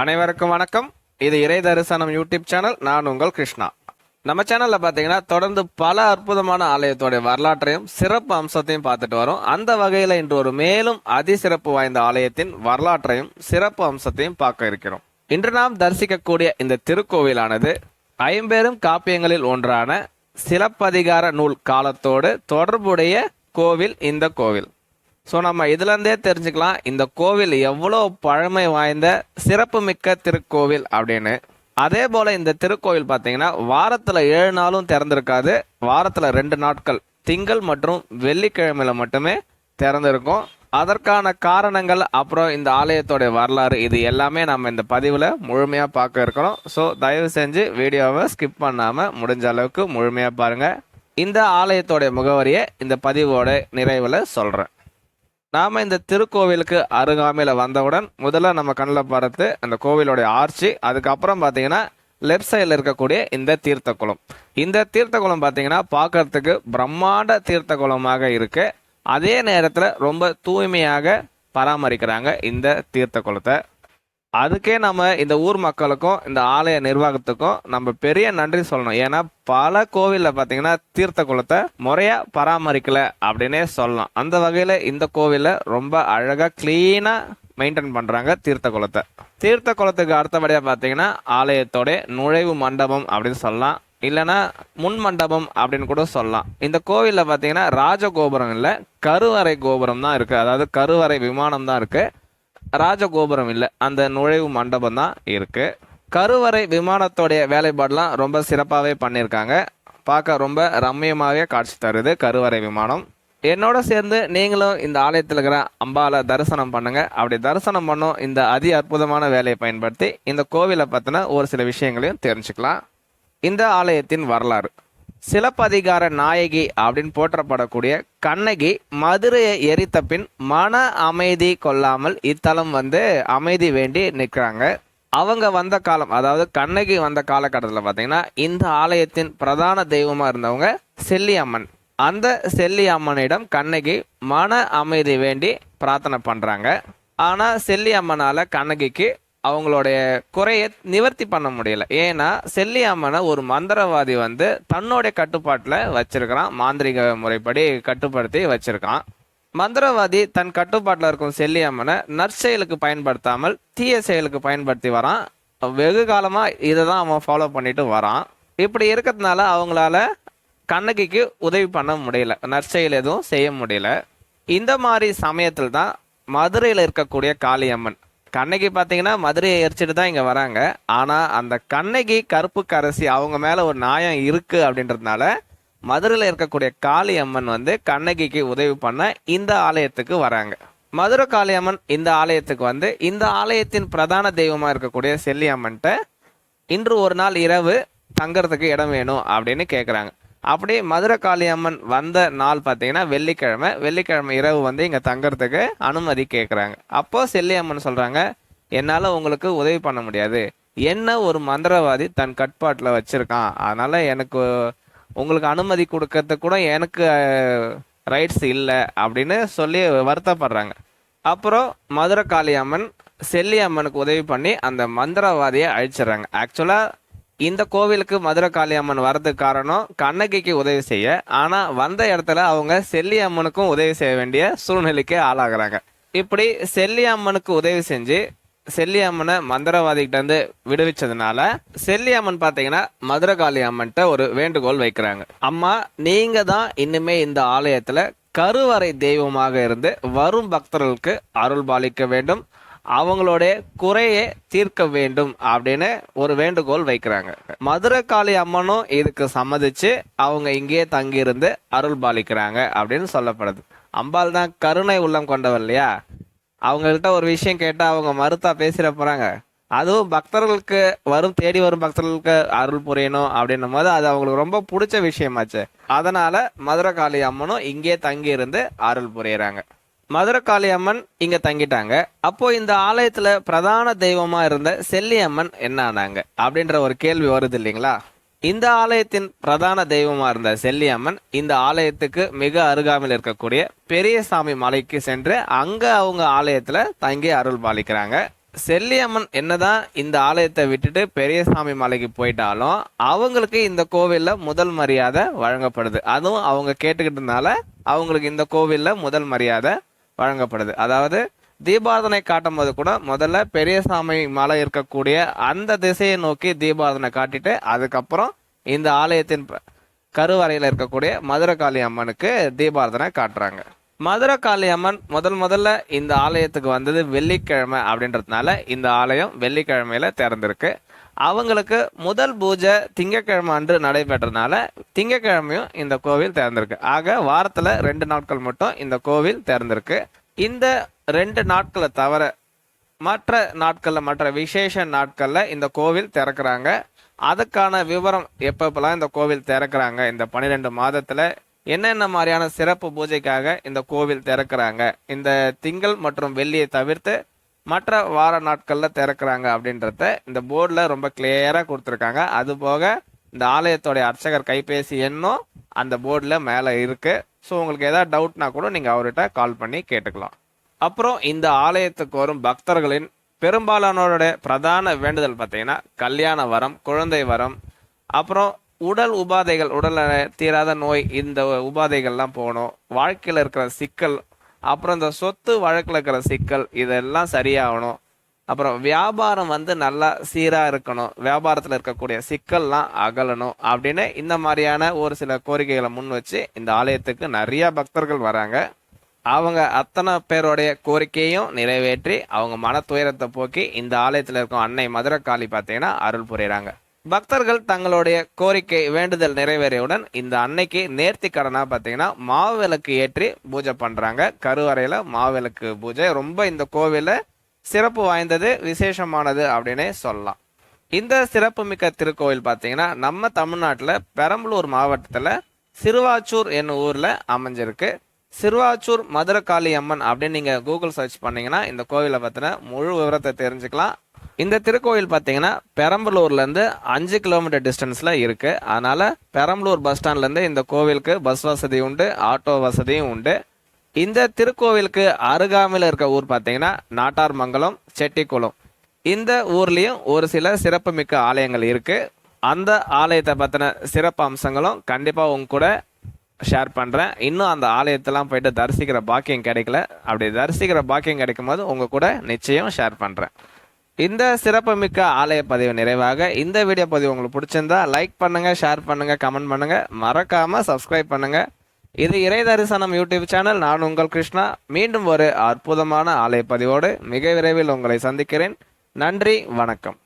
அனைவருக்கும் வணக்கம். இது இறை தரிசனம் யூடியூப் சேனல். நான் உங்கள் கிருஷ்ணா. நம்ம சேனல்ல பாத்தீங்கன்னா தொடர்ந்து பல அற்புதமான ஆலயத்தோடைய வரலாற்றையும் சிறப்பு அம்சத்தையும் பார்த்துட்டு வரோம். அந்த வகையில இன்று ஒரு மேலும் அதிசிறப்பு வாய்ந்த ஆலயத்தின் வரலாற்றையும் சிறப்பு அம்சத்தையும் பார்க்க இருக்கிறோம். இன்று நாம் தரிசிக்கக்கூடிய இந்த திருக்கோவிலானது ஐம்பெரும் காப்பியங்களில் ஒன்றான சிலப்பதிகார நூல் காலத்தோடு தொடர்புடைய கோவில் இந்த கோவில். ஸோ நம்ம இதுலேருந்தே தெரிஞ்சுக்கலாம் இந்த கோவில் எவ்வளோ பழமை வாய்ந்த சிறப்புமிக்க திருக்கோவில் அப்படின்னு. அதே போல் இந்த திருக்கோவில் பார்த்தீங்கன்னா வாரத்தில் ஏழு நாளும் திறந்திருக்காது. வாரத்தில் ரெண்டு நாட்கள் திங்கள் மற்றும் வெள்ளிக்கிழமையில் மட்டுமே திறந்திருக்கும். அதற்கான காரணங்கள் அப்புறம் இந்த ஆலயத்தோடைய வரலாறு இது எல்லாமே நம்ம இந்த பதிவில் முழுமையாக பார்க்க இருக்கிறோம். ஸோ தயவு செஞ்சு வீடியோவை ஸ்கிப் பண்ணாமல் முடிஞ்ச அளவுக்கு முழுமையாக பாருங்கள் இந்த ஆலயத்தோடைய முகவரியை இந்த பதிவோட நிறைவில் சொல்கிறேன் நாம் இந்த திருக்கோவிலுக்கு அருகாமையில் வந்தவுடன் முதல்ல நம்ம கண்ணில் பார்த்து அந்த கோவிலோடைய ஆர்ச்சி அதுக்கப்புறம் பார்த்தீங்கன்னா லெஃப்ட் சைடில் இருக்கக்கூடிய இந்த தீர்த்த குளம் இந்த தீர்த்த குளம் பார்த்தீங்கன்னா பார்க்கறதுக்கு பிரம்மாண்ட தீர்த்த குளமாக இருக்குது அதே நேரத்தில் ரொம்ப தூய்மையாக பராமரிக்கிறாங்க இந்த தீர்த்த குளத்தை அதுக்கே நம்ம இந்த ஊர் மக்களுக்கும் இந்த ஆலய நிர்வாகத்துக்கும் நம்ம பெரிய நன்றி சொல்லணும். ஏன்னா பல கோவிலில் பார்த்தீங்கன்னா தீர்த்த குளத்தை முறையாக பராமரிக்கல அப்படின்னே சொல்லலாம். அந்த வகையில் இந்த கோவிலில் ரொம்ப அழகாக க்ளீனாக மெயின்டைன் பண்ணுறாங்க தீர்த்த குளத்தை. தீர்த்த குளத்துக்கு அடுத்தபடியாக பார்த்தீங்கன்னா ஆலயத்தோட நுழைவு மண்டபம் அப்படின்னு சொல்லலாம். இல்லைன்னா முன் மண்டபம் அப்படின்னு கூட சொல்லலாம். இந்த கோவிலில் பார்த்தீங்கன்னா ராஜகோபுரம் இல்லை கருவறை கோபுரம் தான் இருக்குது அதாவது கருவறை விமானம் தான் இருக்குது ராஜகோபுரம் இல்லை அந்த நுழைவு மண்டபம் தான் இருக்கு. கருவறை விமானத்தோடைய வேலைப்பாடெலாம் ரொம்ப சிறப்பாகவே பண்ணியிருக்காங்க பார்க்க ரொம்ப ரம்மியமாகவே காட்சி தருது கருவறை விமானம். என்னோட சேர்ந்து நீங்களும் இந்த ஆலயத்தில் இருக்கிற அம்பாவை தரிசனம் பண்ணுங்க. அப்படி தரிசனம் பண்ணும் இந்த அதி அற்புதமான வேலையை பயன்படுத்தி இந்த கோவிலை பற்றின ஒரு சில விஷயங்களையும் தெரிஞ்சுக்கலாம். இந்த ஆலயத்தின் வரலாறு. சிலப்பதிகார நாயகி அப்படின்னு போற்றப்படக்கூடிய கண்ணகி மதுரையை எரித்த பின் மன அமைதி கொள்ளாமல் இத்தலம் வந்து அமைதி வேண்டி நிற்கிறாங்க. அவங்க வந்த காலம் அதாவது கண்ணகி வந்த காலகட்டத்தில் பார்த்தீங்கன்னா இந்த ஆலயத்தின் பிரதான தெய்வமாக இருந்தவங்க செல்லியம்மன். அந்த செல்லியம்மனிடம் கண்ணகி மன அமைதி வேண்டி பிரார்த்தனை பண்ணுறாங்க ஆனால் செல்லியம்மனால் கண்ணகிக்கு அவங்களுடைய குறையை நிவர்த்தி பண்ண முடியல. ஏன்னா செல்லி அம்மனை ஒரு மந்திரவாதி வந்து தன்னுடைய கட்டுப்பாட்டில் வச்சிருக்கிறான். மாந்திரிக முறைப்படி கட்டுப்படுத்தி வச்சிருக்கான். மந்திரவாதி தன் கட்டுப்பாட்டில் இருக்கும் செல்லி அம்மனை நற்செயலுக்கு பயன்படுத்தாமல் தீய செயலுக்கு பயன்படுத்தி வரான். வெகு காலமாக இதை தான் அவன் ஃபாலோ பண்ணிட்டு வரான். இப்படி இருக்கிறதுனால அவங்களால கண்ணகிக்கு உதவி பண்ண முடியல. நற்செயல் எதுவும் செய்ய முடியல. இந்த மாதிரி சமயத்தில் தான் மதுரையில் இருக்கக்கூடிய காளியம்மன். கண்ணகி பார்த்தீங்கன்னா மதுரையை எரிச்சிட்டு தான் இங்கே வராங்க. ஆனால் அந்த கண்ணகி கருப்பு கரசி அவங்க மேலே ஒரு நியாயம் இருக்குது அப்படின்றதுனால மதுரையில் இருக்கக்கூடிய காளி அம்மன் வந்து கண்ணகிக்கு உதவி பண்ண இந்த ஆலயத்துக்கு வராங்க. மதுரை காளியம்மன் இந்த ஆலயத்துக்கு வந்து இந்த ஆலயத்தின் பிரதான தெய்வமாக இருக்கக்கூடிய செல்லியம்மன்ட்ட இன்று ஒரு நாள் இரவு தங்கிறதுக்கு இடம் வேணும் அப்படின்னு கேட்குறாங்க அப்படி மதுரை காளியம்மன் வந்த நாள் பார்த்தீங்கன்னா வெள்ளிக்கிழமை. வெள்ளிக்கிழமை இரவு வந்து இங்கே தங்கறதுக்கு அனுமதி கேட்குறாங்க அப்போ செல்லியம்மன் சொல்கிறாங்க என்னால் உங்களுக்கு உதவி பண்ண முடியாது. என்ன ஒரு மந்திரவாதி தன் கட்பாட்டில் வச்சுருக்கான். அதனால் எனக்கு உங்களுக்கு அனுமதி கொடுக்கறதுக்கு கூட எனக்கு ரைட்ஸ் இல்லை அப்படின்னு சொல்லி வருத்தப்படுறாங்க. அப்புறம் மதுரை காளியம்மன் செல்லி அம்மனுக்கு உதவி பண்ணி அந்த மந்திரவாதியை அழிச்சிடுறாங்க. ஆக்சுவலாக இந்த கோவிலுக்கு மதுரை காளியம்மன் வர்றதுக்கு காரணம் கண்ணகிக்கு உதவி செய்ய. ஆனால் வந்த இடத்துல அவங்க செல்லி அம்மனுக்கும் உதவி செய்ய வேண்டிய சூழ்நிலைக்கு ஆளாகிறாங்க. இப்படி செல்லி அம்மனுக்கு உதவி செஞ்சு செல்லி அம்மனை மந்திரவாதிகிட்ட இருந்து விடுவிச்சதுனால செல்லி அம்மன் பார்த்தீங்கன்னா மதுரை காளி அம்மன்ட்ட ஒரு வேண்டுகோள் வைக்கிறாங்க. அம்மா நீங்க தான் இன்னுமே இந்த ஆலயத்துல கருவறை தெய்வமாக இருந்து வரும் பக்தர்களுக்கு அருள் பாலிக்க வேண்டும். அவங்களோட குறையை தீர்க்க வேண்டும் அப்படின்னு ஒரு வேண்டுகோள் வைக்கிறாங்க. மதுரை காளி அம்மனும் இதுக்கு சம்மதிச்சு அவங்க இங்கேயே தங்கியிருந்து அருள் பாலிக்கிறாங்க அப்படின்னு சொல்லப்படுது. அம்பாள் தான் கருணை உள்ளம் கொண்டவர் இல்லையா? அவங்கள்ட்ட ஒரு விஷயம் கேட்டால் அவங்க மறுத்தா பேசிட போகிறாங்க அதுவும் பக்தர்களுக்கு வரும் தேடி வரும் பக்தர்களுக்கு அருள் புரியணும் அப்படின்னும் போது அது அவங்களுக்கு ரொம்ப பிடிச்ச விஷயமாச்சு. அதனால மதுரை காளி அம்மனும் இங்கே தங்கி இருந்து அருள் புரியறாங்க. மதுரை காளி அம்மன் இங்க தங்கிட்டாங்க. அப்போ இந்த ஆலயத்துல பிரதான தெய்வமா இருந்த செல்லியம்மன் என்ன ஆனாங்க? அப்படின்ற ஒரு கேள்வி வருது இல்லைங்களா? இந்த ஆலயத்தின் பிரதான தெய்வமா இருந்த செல்லியம்மன் இந்த ஆலயத்துக்கு மிக அருகாமையில் இருக்கக்கூடிய பெரியசாமி மலைக்கு சென்று அங்க அவங்க ஆலயத்துல தங்கி அருள் பாலிக்கிறாங்க. செல்லியம்மன் என்னதான் இந்த ஆலயத்தை விட்டுட்டு பெரியசாமி மலைக்கு போயிட்டாலும் அவங்களுக்கு இந்த கோவில்ல முதல் மரியாதை வழங்கப்படுது. அதுவும் அவங்க கேட்டுக்கிட்டதுனால அவங்களுக்கு இந்த கோவில்ல முதல் மரியாதை வழங்கப்படுது. அதாவது தீபாரதனை காட்டும் போது கூட முதல்ல பெரியசாமி மலை இருக்கக்கூடிய அந்த திசையை நோக்கி தீபாரதனை காட்டிட்டு அதுக்கப்புறம் இந்த ஆலயத்தின் கருவறையில் இருக்கக்கூடிய மதுரகாளி அம்மனுக்கு தீபாரதனை காட்டுறாங்க. மதுரகாளி அம்மன் முதல் முதல்ல இந்த ஆலயத்துக்கு வந்தது வெள்ளிக்கிழமை அப்படின்றதுனால இந்த ஆலயம் வெள்ளிக்கிழமையில திறந்திருக்கு. அவங்களுக்கு முதல் பூஜை திங்கக்கிழமை அன்று நடைபெற்றனால திங்கக்கிழமையும் இந்த கோவில் திறந்திருக்கு. ஆக வாரத்தில் ரெண்டு நாட்கள் மட்டும் இந்த கோவில் திறந்திருக்கு. இந்த ரெண்டு நாட்களை தவிர மற்ற நாட்களில் மற்ற விசேஷ நாட்களில் இந்த கோவில் திறக்கிறாங்க. அதுக்கான விவரம் எப்பப்பெல்லாம் இந்த கோவில் திறக்கிறாங்க இந்த பன்னிரெண்டு மாதத்தில் என்னென்ன மாதிரியான சிறப்பு பூஜைக்காக இந்த கோவில் திறக்கிறாங்க இந்த திங்கள் மற்றும் வெள்ளியை தவிர்த்து மற்ற வார நாட்களில் திறக்கிறாங்க அப்படின்றத இந்த போர்டில் ரொம்ப கிளியராக கொடுத்துருக்காங்க. அது போக இந்த ஆலயத்தோடைய அர்ச்சகர் கைபேசி எண்ணும் அந்த போர்டில் மேலே இருக்குது ஸோ உங்களுக்கு ஏதாவது டவுட்னா கூட நீங்கள் அவர்கிட்ட கால் பண்ணி கேட்டுக்கலாம். அப்புறம் இந்த ஆலயத்துக்கு வரும் பக்தர்களின் பெரும்பாலானோருடைய பிரதான வேண்டுதல் பார்த்தீங்கன்னா கல்யாண வரம் குழந்தை வரம் அப்புறம் உடல் உபாதைகள் உடல் தீராத நோய் இந்த உபாதைகள்லாம் போகணும். வாழ்க்கையில் இருக்கிற சிக்கல் அப்புறம் இந்த சொத்து வழக்கில் இருக்கிற சிக்கல் இதெல்லாம் சரியாகணும். அப்புறம் வியாபாரம் வந்து நல்லா சீராக இருக்கணும். வியாபாரத்தில் இருக்கக்கூடிய சிக்கல்லாம் அகலணும் அப்படின்னு இந்த மாதிரியான ஒரு சில கோரிக்கைகளை முன் வச்சு இந்த ஆலயத்துக்கு நிறைய பக்தர்கள் வராங்க. அவங்க அத்தனை பேருடைய கோரிக்கையும் நிறைவேற்றி அவங்க மன துயரத்தை போக்கி இந்த ஆலயத்தில் இருக்கும் அன்னை மதுரகாளி பார்த்தீங்கன்னா அருள் புரியிறாங்க. பக்தர்கள் தங்களுடைய கோரிக்கை வேண்டுதல் நிறைவேறியவுடன் இந்த அன்னைக்கு நேர்த்தி கடனாக பார்த்தீங்கன்னா மாவிளக்கு ஏற்றி பூஜை பண்ணுறாங்க கருவறையில் மாவிளக்கு பூஜை. ரொம்ப இந்த கோவிலில் சிறப்பு வாய்ந்தது விசேஷமானது அப்படின்னே சொல்லலாம். இந்த சிறப்புமிக்க திருக்கோவில் பார்த்தீங்கன்னா நம்ம தமிழ்நாட்டில் பெரம்பலூர் மாவட்டத்தில் சிறுவாச்சூர் என்னும் ஊரில் அமைஞ்சிருக்கு. சிறுவாச்சூர் மதுரகாளி அம்மன் அப்படின்னு நீங்கள் கூகுள் சர்ச் பண்ணிங்கன்னா இந்த கோவிலை பற்றின முழு விவரத்தை தெரிஞ்சுக்கலாம். இந்த திருக்கோவில் பார்த்தீங்கன்னா பெரம்பலூர்லேருந்து அஞ்சு கிலோமீட்டர் டிஸ்டன்ஸில் இருக்குது அதனால் பெரம்பலூர் பஸ் ஸ்டாண்ட்லேருந்து இந்த கோவிலுக்கு பஸ் வசதி உண்டு ஆட்டோ வசதியும் உண்டு. இந்த திருக்கோவிலுக்கு அருகாமையில் இருக்க ஊர் பார்த்தீங்கன்னா நாட்டார்மங்கலம் செட்டிக்குளம். இந்த ஊர்லேயும் ஒரு சில சிறப்புமிக்க ஆலயங்கள் இருக்குது அந்த ஆலயத்தை பற்றின சிறப்பு அம்சங்களும் கண்டிப்பாக உங்க கூட ஷேர் பண்ணுறேன் இன்னும் அந்த ஆலயத்தெல்லாம் போயிட்டு தரிசிக்கிற பாக்கியம் கிடைக்கல. அப்படி தரிசிக்கிற பாக்கியம் கிடைக்கும் போது உங்கள் கூட நிச்சயம் ஷேர் பண்ணுறேன் இந்த சிறப்புமிக்க ஆலய பதிவு நிறைவாக இந்த வீடியோ பதிவு உங்களுக்கு பிடிச்சிருந்தா லைக் பண்ணுங்கள் ஷேர் பண்ணுங்கள் கமெண்ட் பண்ணுங்கள் மறக்காமல் சப்ஸ்கிரைப் பண்ணுங்கள் இது இறை தரிசனம் யூடியூப் சேனல் நான் உங்கள் கிருஷ்ணா. மீண்டும் ஒரு அற்புதமான ஆலய பதிவோடு மிக விரைவில் உங்களை சந்திக்கிறேன். நன்றி வணக்கம்.